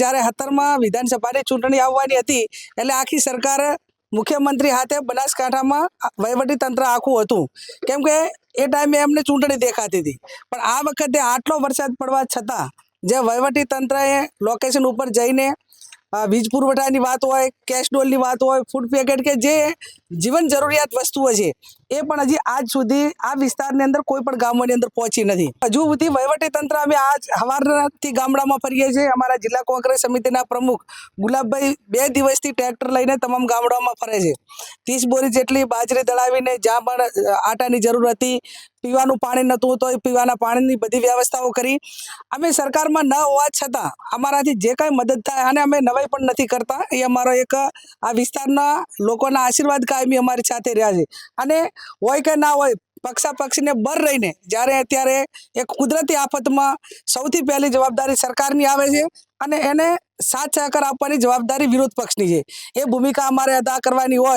જ્યારે હત્તરમાં વિધાનસભાની ચૂંટણી આવવાની હતી, એટલે આખી સરકાર મુખ્યમંત્રી હાથે બનાસકાંઠામાં વહીવટી તંત્ર આખું હતું. કેમ કે એ ટાઈમે એમને ચૂંટણી દેખાતી હતી. પણ આ વખતે આટલો વરસાદ પડવા છતાં, જે વહીવટી તંત્રએ લોકેશન ઉપર જઈને વીજ પુરવઠાની વાત હોય કેશ ડોલની વાત હોય ફૂડ પેકેટ કે જે જીવન જરૂરિયાત વસ્તુઓ છે, એ પણ હજી આજ સુધી આ વિસ્તારની અંદર કોઈ પણ ગામોની અંદર પહોંચી નથી. હજુ સુધી વહીવટી તંત્ર અમે આજ સવારથી ગામડામાં ફરીએ છીએ. અમારા જિલ્લા કોંગ્રેસ સમિતિના પ્રમુખ ગુલાબભાઈ બે દિવસથી ટ્રેક્ટર લઈને તમામ ગામડાઓમાં ફરે છે. ત્રીસ બોરી જેટલી બાજરી દળાવીને જ્યાં પણ આટાની જરૂર હતી પીવાનું પાણી નહોતું તો એ પીવાના પાણીની બધી વ્યવસ્થાઓ કરી. અમે સરકારમાં ન હોવા છતાં અમારાથી જે કાંઈ મદદ થાય અને અમે નવાઈ પણ નથી કરતા, એ અમારો એક, આ વિસ્તારના લોકોના આશીર્વાદ કાયમી અમારી સાથે રહ્યા છે. અને હોય કે ના હોય, પક્ષા પક્ષીને બર રહીને જ્યારે અત્યારે એક કુદરતી આફતમાં સૌથી પહેલી જવાબદારી સરકારની આવે છે અને એને સાથ સહકાર આપવાની જવાબદારી વિરોધ પક્ષની છે. એ ભૂમિકા અમારે અદા કરવાની હોય